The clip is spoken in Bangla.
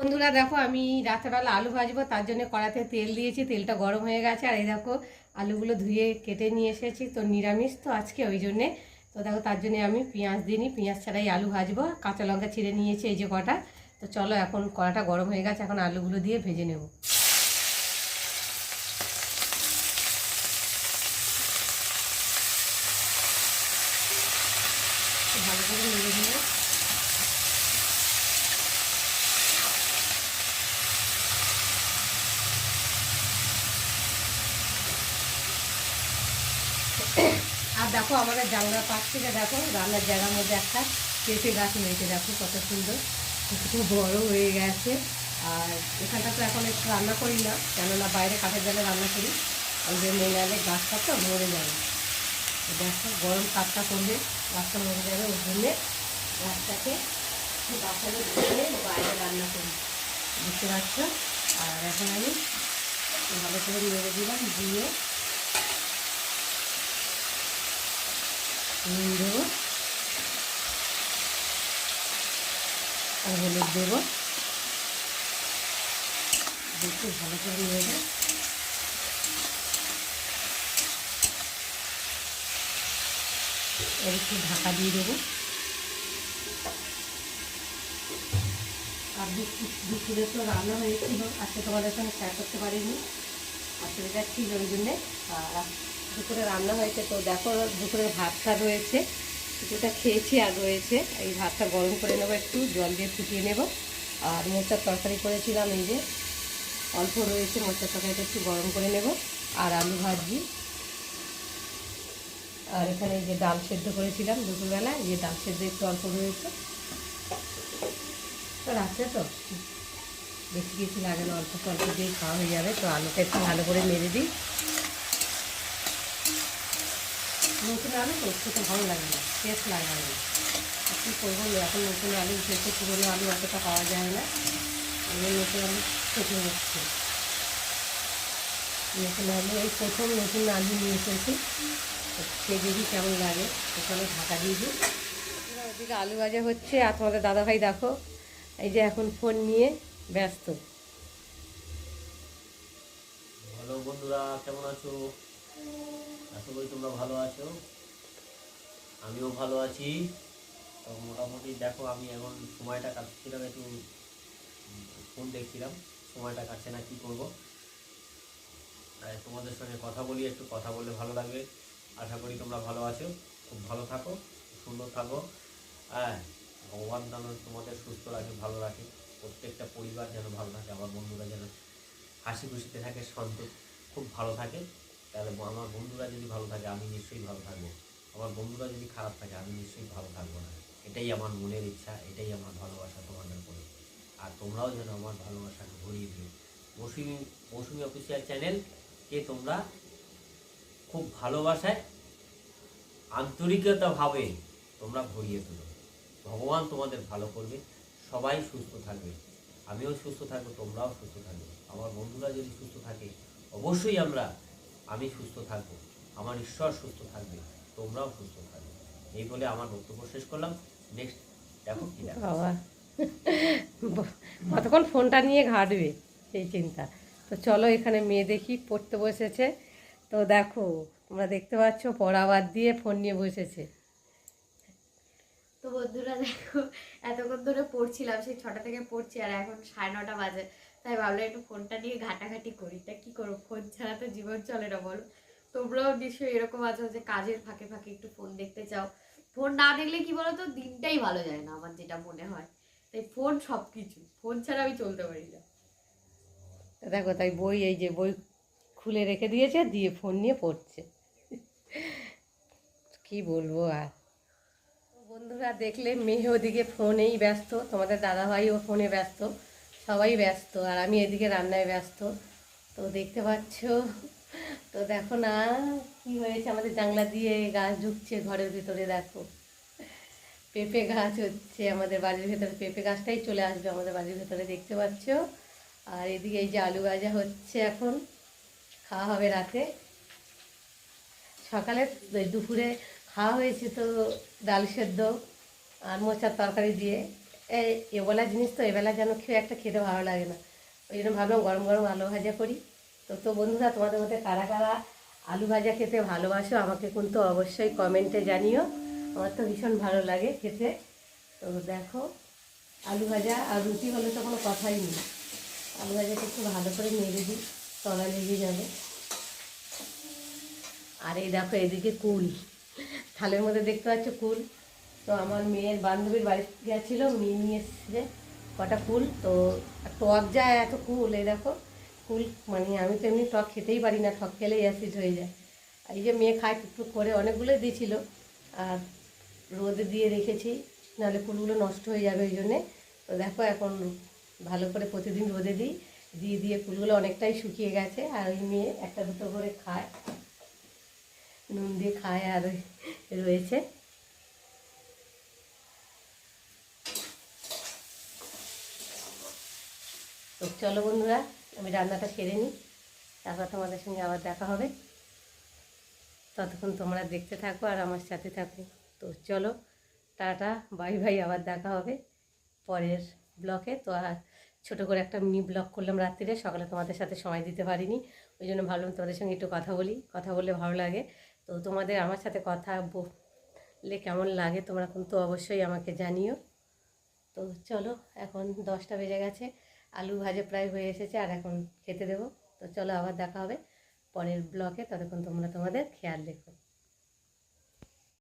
বন্ধুরা দেখো, আমি রাত্রেবেলা আলু ভাজবো, তার জন্য কড়াতে তেল দিয়েছি, তেলটা গরম হয়ে গেছে। আর এই দেখো, আলুগুলো ধুয়ে কেটে নিয়ে এসেছি, তো নিরামিষ তো আজকে ওই জন্যে। তো দেখো, তার জন্য আমি পেঁয়াজ দিইনি, পেঁয়াজ ছাড়াই আলু ভাজবো, কাঁচা লঙ্কা ছিঁড়ে নিয়েছি এই যে কটা। তো চলো, এখন কড়াটা গরম হয়ে গেছে, এখন আলুগুলো দিয়ে ভেজে নেব। ভালো করে নেব। আর দেখো আমাদের জানলার পাশ থেকে দেখো রান্নার জায়গার মধ্যে একটা পেঁপে গাছ হয়েছে দেখো কত সুন্দর খুব বড় হয়ে গেছে। আর এখানটা তো এখন একটু রান্না করি না, কেননা বাইরে কাঠের জালে রান্না করি। জন্য নাহলে গাছটা তো, মরে যাবে। দেখো, গরম কাঠটা করলে গাছটা মরে যাবে ওই জন্যে গাছটাকে বাসালে দিয়ে বাইরে রান্না করি। বুঝতে পারছ? আর এখন আমি ভালো করে মেরে দিলাম দিয়ে নুন দেবো আর হলুদ দেবো। একটু ভালো করে নেবে এর একটু ঢাকা দিয়ে দেবো। আর দুপুরে তো রান্না হয়েছিল। আজকে তোমাদের সঙ্গে শেয়ার করতে পারিনি। অসুবিধা ছিল, ওই জন্যে আর দুপুরে রান্না হয়েছে, তো দেখো দুপুরে ভাতটা রয়েছে। কিছুটা খেয়েছি আর রয়েছে। এই ভাতটা গরম করে নেব একটু, জল দিয়ে ফুটিয়ে নেব। আর মোচার তরকারি করেছিলাম এই যে, অল্প রয়েছে, মোচার তরকারিটা একটু গরম করে নেব। আর আলু ভাজি। আর এখানে যে ডাল সেদ্ধ করেছিলাম দুপুরবেলা, এই যে ডাল সেদ্ধ একটু অল্প রয়েছে। তো রাত্রে তো বেশি কিছু লাগে না, অল্প অল্প দিয়ে খাওয়া হয়ে যাবে। তো আলুটা একটু ভালো করে মেরে দিই। নতুন আলু, তো খেতে ভালো লাগে না টেস্ট লাগে না। কী করব এখন নতুন আলু উঠেছে পুরোনো আলু অতটা পাওয়া যায় না। আমি নতুন আলু খেতে হচ্ছে নতুন আলু, এই প্রথম নতুন আলু নিয়ে এসেছি। খেয়ে দেখি কেমন লাগে। ওখানে ঢাকা দিয়ে দিই। ওদিকে আলু ভাজা হচ্ছে, আর তোমাদের দাদাভাই দেখো, এই যে এখন ফোন নিয়ে ব্যস্ত। হ্যালো বন্ধুরা, কেমন আছো? আশা করি তোমরা ভালো আছো? আমিও ভালো আছি। তো মোটামুটি দেখো, আমি এখন সময়টা কাটছিলাম একটু ফোন দেখছিলাম, সময়টা কাটছে না, কি করব? তোমাদের সঙ্গে কথা বলি, একটু কথা বললে ভালো লাগবে। আশা করি তোমরা ভালো আছো, খুব ভালো থাকো, সুন্দর থাকো। হ্যাঁ ভগবান যেন তোমাদের সুস্থ রাখে, ভালো রাখে, প্রত্যেকটা পরিবার যেন ভালো থাকে, আমার বন্ধুরা যেন হাসি খুশিতে থাকে, শান্ত, খুব ভালো থাকে। তাহলে আমার বন্ধুরা যদি ভালো থাকে, আমি নিশ্চয়ই ভালো থাকব। আমার বন্ধুরা যদি খারাপ থাকে, আমি নিশ্চয়ই ভালো থাকব না। এটাই আমার মনের ইচ্ছা, এটাই আমার ভালোবাসা তোমাদের উপরে। আর তোমরাও যেন আমার ভালোবাসাকে ভরিয়ে দিও। মৌসুমি মৌসুমি অফিসিয়াল চ্যানেলকে তোমরা খুব ভালোবাসায় আন্তরিকতাভাবে তোমরা ভরিয়ে তোলো। ভগবান তোমাদের ভালো করবে, সবাই সুস্থ থাকবে। আমিও সুস্থ থাকব, তোমরাও সুস্থ থাকবে। আমার বন্ধুরা যদি সুস্থ থাকে, অবশ্যই আমরা আমি সুস্থ থাকব, আমার ঈশ্বর সুস্থ থাকবে, তোমরাও সুস্থ থাকবে। এই বলে আমার বক্তব্য শেষ করলাম। নেক্সট দেখো কি বাবা। কতক্ষণ ফোনটা নিয়ে ঘাটবে, এই চিন্তা। তো চলো এখানে মেয়ে দেখি পড়তে বসেছে। তো দেখো, তোমরা দেখতে পাচ্ছ পড়াবার দিয়ে ফোন নিয়ে বসেছে। তো বন্ধুরা দেখো, এতক্ষণ ধরে পড়ছিলাম, সেই ছটা থেকে পড়ছি আর এখন সাড়ে নটা বাজে। তাই ভাবলাম একটু ফোনটা নিয়ে ঘাটাঘাটি করি। তা কি করব? ফোন ছাড়া তো জীবন চলে না বলো? তোমরাও নিশ্চয়ই এরকম আছো যে কাজের ফাঁকে ফাঁকে একটু ফোন দেখতে চাও। ফোন না দেখলে কি বলো তো দিনটাই ভালো যায় না আমার যেটা মনে হয়। তাই ফোন সব কিছু ফোন ছাড়া আমি চলতে পারি না। দেখো, তাই বই, এই যে বই খুলে রেখে দিয়েছে, দিয়ে ফোন নিয়ে পড়ছে। কি বলব আর? বন্ধুরা দেখলে মেয়ে ওদিকে ফোনেই ব্যস্ত, তোমাদের দাদাভাইও ফোনে ব্যস্ত, সবাই ব্যস্ত, আর আমি এদিকে রান্নায় ব্যস্ত। তো দেখতে পাচ্ছ, তো দেখো না, কি হয়েছে? আমাদের জানলা দিয়ে গাছ ঢুকছে ঘরের ভিতরে, দেখো। পেঁপে গাছ হচ্ছে আমাদের বাড়ির ভেতরে, পেঁপে গাছটাই চলে আসবে আমাদের বাড়ির ভেতরে, দেখতে পাচ্ছ? আর এদিকে এই যে আলু ভাজা হচ্ছে এখন, খাওয়া হবে রাতে। সকালে দুপুরে খাওয়া হয়েছে তো ডাল সেদ্ধ আর মোচার তরকারি দিয়ে। এই এবেলা জিনিস তো, এবেলা যেন খেয়ে একটা খেতে ভালো লাগে না। ওই জন্য ভাবলাম গরম গরম আলু ভাজা করি। তো তো বন্ধুরা, তোমাদের মধ্যে কারা কারা আলু ভাজা খেতে ভালোবাসো আমাকে কিন্তু অবশ্যই কমেন্টে জানিও। আমার তো ভীষণ ভালো লাগে খেতে। তো দেখো, আলু ভাজা আর রুটি হলে তো কোনো কথাই নেই। আলু ভাজাটা একটু ভালো করে নেড়ে দিই, তলা লেগে যাবে। আর এই দেখো, এদিকে কুল। থালের মধ্যে দেখতে পাচ্ছ কুল। তো আমার মেয়ের বান্ধবীর বাড়ি গেছিল মেয়ে নিয়ে এসেছে কটা কুল। তো টক যায় এত কুল, এই দেখো। কুল মানে আমি তো এমনি টক খেতেই পারি না, টক খেলেই অ্যাসিড হয়ে যায়। এই যে মেয়ে খায় টুকটুক করে, অনেকগুলোই দিয়েছিল। আর রোদে দিয়ে রেখেছি, নাহলে ফুলগুলো নষ্ট হয়ে যাবে ওই জন্যে। তো দেখো এখন ভালো করে প্রতিদিন রোদে দিই, দিয়ে দিয়ে ফুলগুলো অনেকটাই শুকিয়ে গেছে। আর ওই মেয়ে একটা দুটো করে খায়, নুন দিয়ে খায় আর ওই রয়েছে। তো চলো বন্ধুরা, আমি রান্নাটা সেরে নিই। তারপর তোমাদের সঙ্গে আবার দেখা হবে। ততক্ষণ তোমরা দেখতে থাকো আর আমার সাথে থাকো। তো চলো, টাটা, বাই বাই, আবার দেখা হবে পরের ব্লকে। তো আর ছোটো করে একটা মিনি ব্লগ করলাম রাত্রিরে, সকালে তোমাদের সাথে সময় দিতে পারিনি। ওই জন্য ভাবলাম তোমাদের সঙ্গে একটু কথা বলি। কথা বললে ভালো লাগে। তো তোমাদের আমার সাথে কথা বললে কেমন লাগে তোমরা কিন্তু অবশ্যই আমাকে জানিও। তো চলো, এখন দশটা বেজে গেছে, আলু ভাজা প্রায় হয়ে এসেছে আর এখন খেতে দেবো। তো চলো আবার দেখা হবে পরের ব্লকে ততক্ষণ তোমরা তোমাদের খেয়াল রেখো।